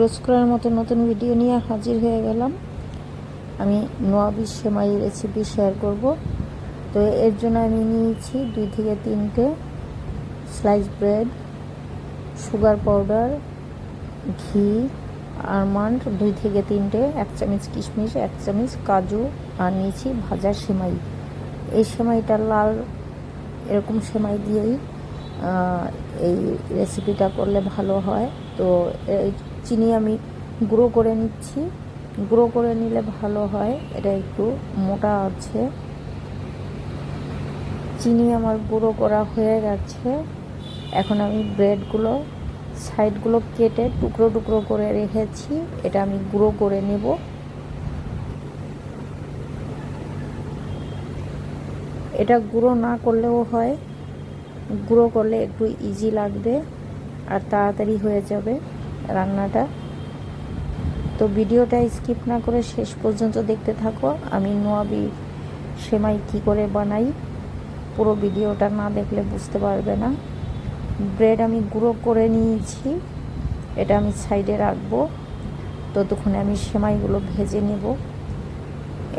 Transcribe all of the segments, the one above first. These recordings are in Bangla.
রোজ করার মতো নতুন ভিডিও নিয়ে হাজির হয়ে গেলাম। আমি নোয়াবি সেমাই রেসিপি শেয়ার করব। তো এর জন্য আমি নিয়েছি দুই থেকে তিনটে স্লাইস ব্রেড সুগার পাউডার ঘি আলমন্ড দুই থেকে তিনটে এক চামচ কিশমিশ, এক চামচ কাজু, আর নিয়েছি ভাজা সেমাই। এই সেমাইটা লাল, এরকম সেমাই দিয়েই এই রেসিপিটা করলে ভালো হয়। তো চিনি আমি গুঁড়ো করে নিচ্ছি। গুঁড়ো করে নিলে ভালো হয়। এটা একটু মোটা আছে। চিনি আমার গুঁড়ো করা হয়ে গেছে। এখন আমি ব্রেডগুলো, সাইডগুলো কেটে টুকরো টুকরো করে রেখেছি। এটা আমি গুঁড়ো করে নেব। এটা গুঁড়ো না করলেও হয়। গুঁড়ো করলে একটু ইজি লাগবে আর তাড়াতাড়ি হয়ে যাবে। রান্নাটা। তো ভিডিওটা স্কিপ না করে শেষ পর্যন্ত দেখতে থাকো। আমি নোয়াবি সেমাই কি করে বানাই, পুরো ভিডিওটা না দেখলে বুঝতে পারবে না। ব্রেড আমি গুঁড়ো করে নিয়েছি, এটা আমি সাইডে রাখব। ততক্ষণে আমি সেমাইগুলো ভেজে নেব।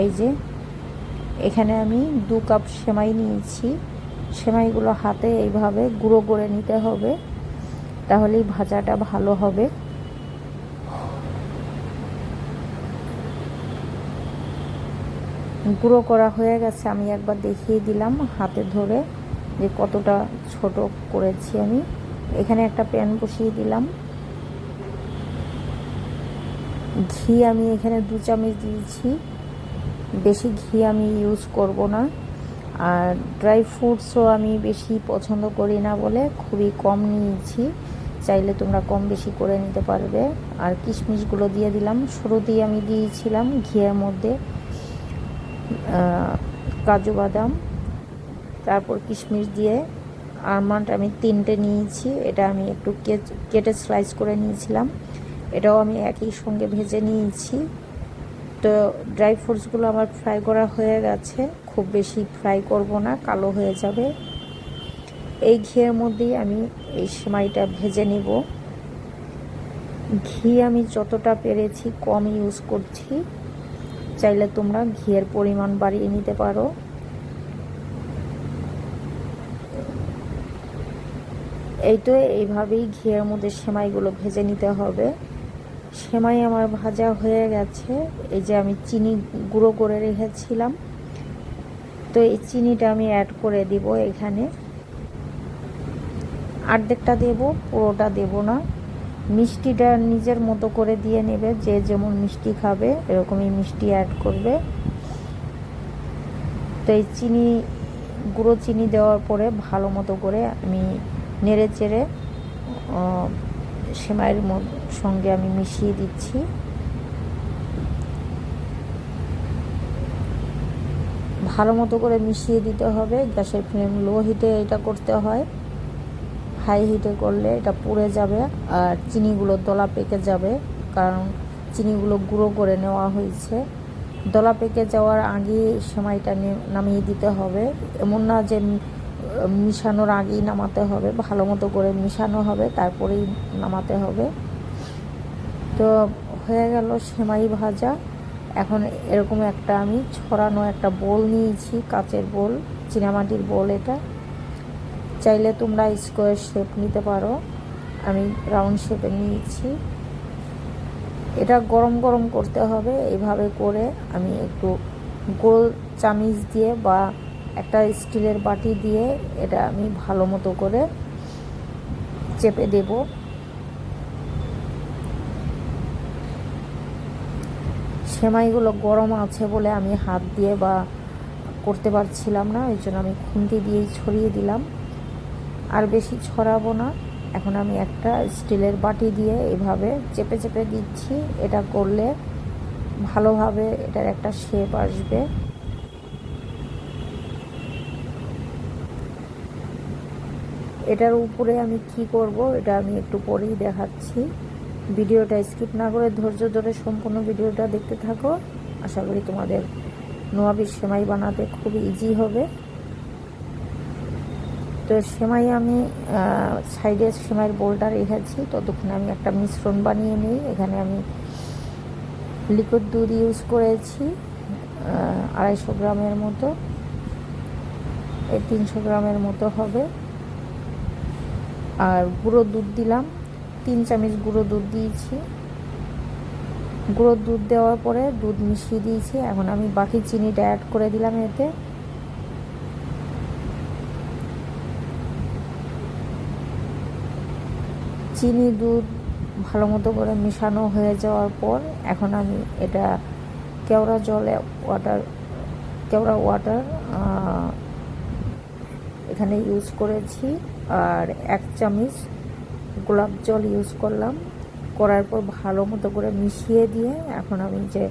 এই যে, এখানে আমি দু কাপ সেমাই নিয়েছি। সেমাইগুলো হাতে এইভাবে গুঁড়ো করে নিতে হবে। তাহলেই ভাজাটা ভালো হবে। গুঁড়ো করা হয়ে গেছে, আমি একবার দেখিয়ে দিলাম হাতে ধরে যে কতটা ছোট করেছি আমি। এখানে একটা প্যান বসিয়ে দিলাম। ঘি আমি এখানে দু চামচ দিয়েছি। বেশি ঘি আমি ইউজ করব না। আর ড্রাই ফ্রুটসও আমি বেশি পছন্দ করি না বলে খুবই কম নিয়েছি। চাইলে তোমরা কম বেশি করে নিতে পারবে। আর কিশমিশগুলো দিয়ে দিলাম। শুরুতেই আমি দিয়েছিলাম ঘিয়ের মধ্যে কাজু বাদাম। তারপর কিশমিশ দিয়ে আলমন্ড আমি তিনটে নিয়েছি। এটা আমি একটু কেটে স্লাইস করে নিয়েছিলাম। এটাও আমি একই সঙ্গে ভেজে নিয়েছি। তো ড্রাই ফ্রুটসগুলো আমার ফ্রাই করা হয়ে গেছে। খুব বেশি ফ্রাই করব না, কালো হয়ে যাবে। এই ঘিয়ের মধ্যেই আমি এই সেমাইটা ভেজে নিব। ঘি আমি যতটা পেরেছি কম ইউজ করছি। চাইলে তোমরা ঘিয়ের পরিমাণ বাড়িয়ে নিতে পারো। এই তো এইভাবেই ঘিয়ের মধ্যে সেমাইগুলো ভেজে নিতে হবে। সেমাই আমার ভাজা হয়ে গেছে। এই যে আমি চিনি গুঁড়ো করে রেখেছিলাম। তো এই চিনিটা আমি অ্যাড করে দিব এখানে। অর্ধেকটা দেব, পুরোটা দেব না। মিষ্টিটা নিজের মতো করে দিয়ে নেবে, যে যেমন মিষ্টি খাবে, এরকমই মিষ্টি অ্যাড করবে। তো এই চিনি, গুঁড়ো চিনি দেওয়ার পরে ভালো মতো করে আমি নেড়ে চেড়ে সেমাইয়ের সঙ্গে আমি মিশিয়ে দিচ্ছি। ভালো মতো করে মিশিয়ে দিতে হবে। গ্যাসের ফ্লেম লো হিটে এটা করতে হয়। হাই হিটে করলে এটা পুড়ে যাবে আর চিনিগুলো দলা পেকে যাবে কারণ চিনিগুলো গুঁড়ো করে নেওয়া হয়েছে। দলা পেকে যাওয়ার আগে সেমাইটা নামিয়ে দিতে হবে। এমন না যে মিশানোর আগেই নামাতে হবে, ভালো মতো করে মিশানো হবে, তারপরেই নামাতে হবে। তো হয়ে গেল সেমাই ভাজা। এখন এরকম একটা আমি ছড়ানো একটা বোল নিয়েছি, কাচের বোল, চিনামাটির বোল এটা। চাইলে তোমরা স্কোয়ার শেপ নিতে পারো। আমি রাউন্ড শেপে নিয়েছি। এটা গরম গরম করতে হবে এইভাবে করে আমি একটু গোল চামিচ দিয়ে বা একটা স্টিলের বাটি দিয়ে এটা আমি ভালো মতো করে চেপে দেব। সেমাইগুলো গরম আছে বলে আমি হাত দিয়ে বা করতে পারছিলাম না, ওই জন্য আমি খুন্তি দিয়েই ছড়িয়ে দিলাম। আর বেশি ছড়াবো না। এখন আমি একটা স্টিলের বাটি দিয়ে এভাবে চেপে চেপে দিচ্ছি। এটা করলে ভালোভাবে এটার একটা শেপ আসবে। এটার উপরে আমি কি করব, এটা আমি একটু পরেই দেখাচ্ছি। ভিডিওটা স্কিপ না করে ধৈর্য ধরে সম্পূর্ণ ভিডিওটা দেখতে থাকো। আশা করি তোমাদের নোয়াবির সেমাই বানাতে খুব ইজি হবে। তো সেমাই আমি সাইডে সেমাইয়ের বোলটা রেখেছি। ততক্ষণে আমি একটা মিশ্রণ বানিয়ে নিই। এখানে আমি লিকুইড দুধ ইউজ করেছি আড়াইশো গ্রামের মতো। এই তিনশো গ্রামের মতো হবে। আর গুঁড়ো দুধ দিলাম। তিন চামচ গুঁড়ো দুধ দিয়েছি। গুঁড়ো দুধ দেওয়ার পরে দুধ মিশিয়ে দিয়েছি। এখন আমি বাকি চিনিটা অ্যাড করে দিলাম এতে। চিনি দুধ ভালো মতো করে মেশানো হয়ে যাওয়ার পর এখন আমি এটা কেওড়া জলে ওয়াটার কেওড়া ওয়াটার এখানে ইউজ করেছি। আর এক চামচ গোলাপ জল ইউজ করলাম। করার পর ভালো মতো করে মিশিয়ে দিয়ে এখন আমি যে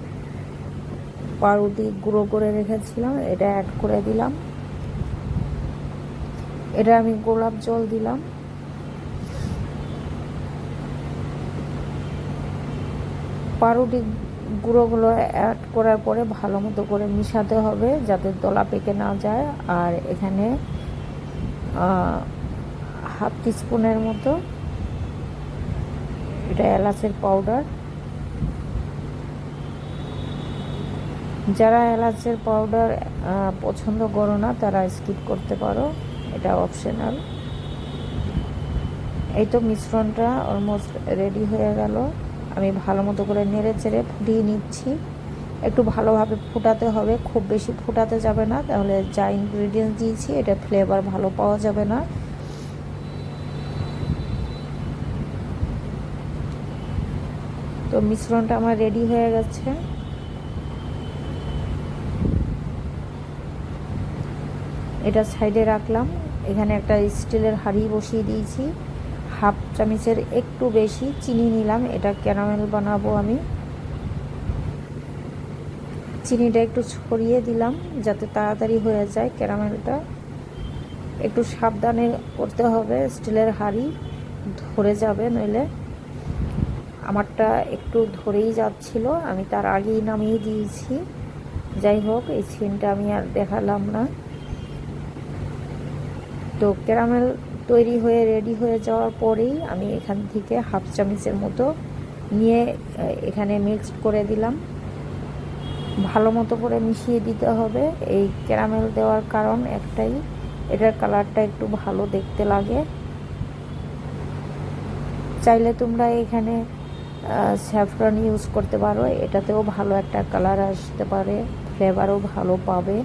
পাউরুটি গুঁড়ো করে রেখেছিলাম, এটা অ্যাড করে দিলাম। এটা আমি গোলাপ জল দিলাম। পাউরুটি গুঁড়োগুলো অ্যাড করার পরে ভালো মতো করে মিশাতে হবে যাতে দলা পেকে না যায়। আর এখানে হাফ টিস্পুনের মতো এটা এলাচের পাউডার যারা এলাচের পাউডার পছন্দ করো না, তারা স্কিপ করতে পারো। এটা অপশনাল এই তো মিশ্রণটা অলমোস্ট রেডি হয়ে গেল। আমি ভালো মতো করে নেড়ে চেড়ে ফুটিয়ে নিচ্ছি। একটু ভালোভাবে ফুটাতে হবে। খুব বেশি ফুটাতে যাবে না। তাহলে যা ইনগ্রিডিয়েন্টস দিয়েছি, এটা ফ্লেভার ভালো পাওয়া যাবে না তো মিশ্রণটা আমার রেডি হয়ে গেছে। এটা সাইডে রাখলাম। এখানে একটা স্টিলের হাঁড়ি বসিয়ে দিয়েছি। হাফ চামচের একটু বেশি চিনি নিলাম। এটা ক্যারামেল বানাবো আমি। চিনিটা একটু ছড়িয়ে দিলাম যাতে তাড়াতাড়ি হয়ে যায় ক্যারামেলটা একটু সাবধানে করতে হবে। স্টিলের হাঁড়ি ধরে যাবে নইলে। আমারটা একটু ধরেই যাচ্ছিল, আমি তার আগেই নামিয়ে দিয়েছি। যাই হোক, এই সিনটা আমি আর দেখালাম না। তো ক্যারামেল তৈরি হয়ে রেডি হয়ে যাওয়ার পরেই আমি এখান থেকে হাফ চামচের মতো নিয়ে এখানে মিক্সড করে দিলাম। ভালো মতো করে মিশিয়ে দিতে হবে। এই ক্যারামেল দেওয়ার কারণ একটাই, এটার কালারটা একটু ভালো দেখতে লাগে। চাইলে তোমরা এখানে স্যাফরন ইউজ করতে পারো। এটাতেও ভালো একটা কালার আসতে পারে ফ্লেভারও ভালো পাবে।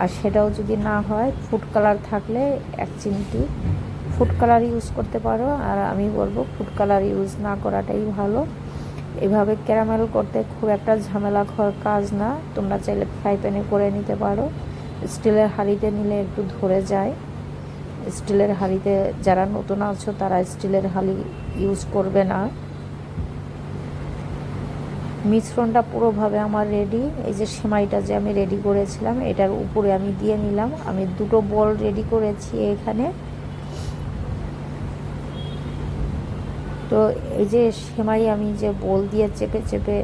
আর সেটাও যদি না হয় ফুড কালার থাকলে এক চিমটি ফুড কালার ইউজ করতে পারো। আর আমি বলব ফুড কালার ইউজ না করাটাই ভালো। এভাবে ক্যারামেল করতে খুব একটা ঝামেলা কাজ না। তোমরা চাইলে ফ্রাই প্যানে করে নিতে পারো। স্টিলের হাঁড়িতে নিলে একটু ধরে যায়। স্টিলের হাঁড়িতে যারা নতুন আছো, তারা স্টিলের হাঁড়ি ইউজ করবে না। মিশ্রণটা পুরোভাবে আমার রেডি এই যে সেমাইটা যে আমি রেডি করেছিলাম, এটার উপরে আমি দিয়ে নিলাম। আমি দুটো বল রেডি করেছি এখানে। তো এই যে সেমাই আমি যে বল দিয়ে চেপে চেপে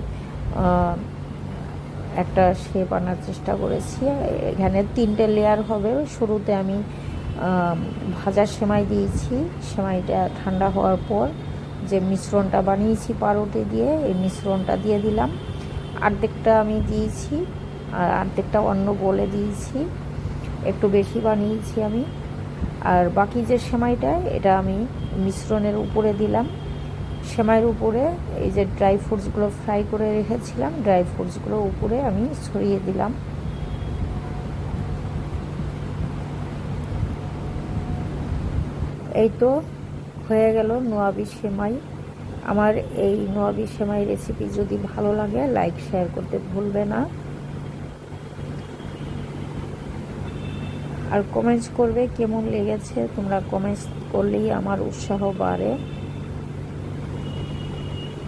একটা শেপ আনার চেষ্টা করেছি। এখানে তিনটে লেয়ার হবে। শুরুতে আমি ভাজা সেমাই দিয়েছি। সেমাইটা ঠান্ডা হওয়ার পর যে মিশ্রণটা বানিয়েছি পাউরুটি দিয়ে, এই মিশ্রণটা দিয়ে দিলাম। অর্ধেকটা আমি দিয়েছি, আর অর্ধেকটা অন্য বলে দিয়েছি। একটু বেশি বানিয়েছি আমি। আর বাকি যে সেমাইটা, এটা আমি মিশ্রণের উপরে দিলাম। সেমাইয়ের উপরে এই যে ড্রাই ফ্রুটসগুলো ফ্রাই করে রেখেছিলাম, ড্রাই ফ্রুটসগুলো উপরে আমি ছড়িয়ে দিলাম। এই তো হয়ে গেল নোয়াবি সেমাই। আমার এই নোয়াবি সেমাই রেসিপি যদি ভালো লাগে লাইক শেয়ার করতে ভুলবে না। আর কমেন্টস করবে কেমন লেগেছে, তোমরা কমেন্টস করলেই আমার উৎসাহ বাড়ে।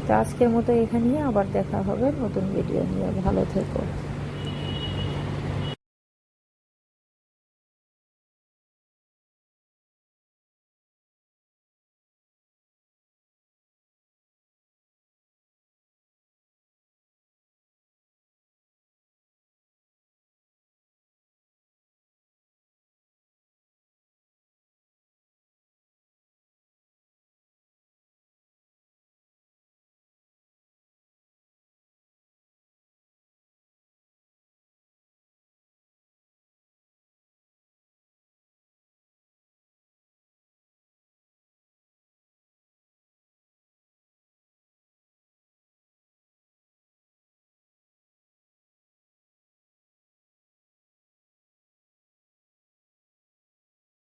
তো আজকের মতো এখানেই, আবার দেখা হবে নতুন ভিডিও নিয়ে। ভালো থেকো।